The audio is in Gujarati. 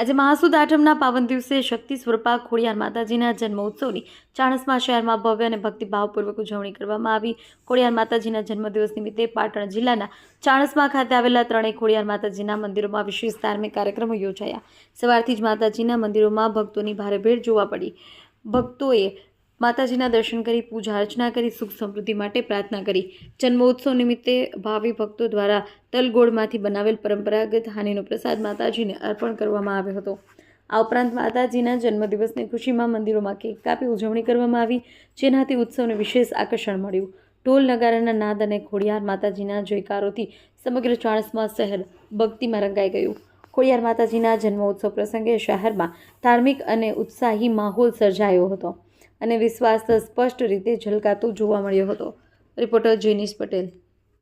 આજે મહાસુદ આઠમના પાવન દિવસે શક્તિ સ્વરૂપા ખોડિયાર માતાજીના જન્મોત્સવની ચાણસમા શહેરમાં ભવ્ય અને ભક્તિભાવપૂર્વક ઉજવણી કરવામાં આવી. ખોડિયાર માતાજીના જન્મદિવસ નિમિત્તે પાટણ જિલ્લાના ચાણસમા ખાતે આવેલા ત્રણેય ખોડિયાર માતાજીના મંદિરોમાં વિશેષ ધાર્મિક કાર્યક્રમો યોજાયા. સવારથી જ માતાજીના મંદિરોમાં ભક્તોની ભારે ભીડ જોવા પડી. ભક્તોએ માતાજીના દર્શન કરી, પૂજા અર્ચના કરી, સુખ સમૃદ્ધિ માટે પ્રાર્થના કરી. જન્મોત્સવ નિમિત્તે ભાવિ ભક્તો દ્વારા તલગોળમાંથી બનાવેલ પરંપરાગત હાનીનો પ્રસાદ માતાજીને અર્પણ કરવામાં આવ્યો હતો. આ ઉપરાંત માતાજીના જન્મદિવસની ખુશીમાં મંદિરોમાં કેક કાપી, ઉજવણી કરવામાં આવી, જેનાથી ઉત્સવને વિશેષ આકર્ષણ મળ્યું. ઢોલ નગારાના નાદ અને ખોડિયાર માતાજીના જયકારોથી સમગ્ર ચાણસ્મા શહેર ભક્તિમાં રંગાઈ ગયું. ખોડિયાર માતાજીના જન્મોત્સવ પ્રસંગે શહેરમાં ધાર્મિક અને ઉત્સાહી માહોલ સર્જાયો હતો. અને વિશ્વાસ સ્પષ્ટ રીતે ઝલકાતો જોવા મળ્યો હતો. રિપોર્ટર જૈનિશ પટેલ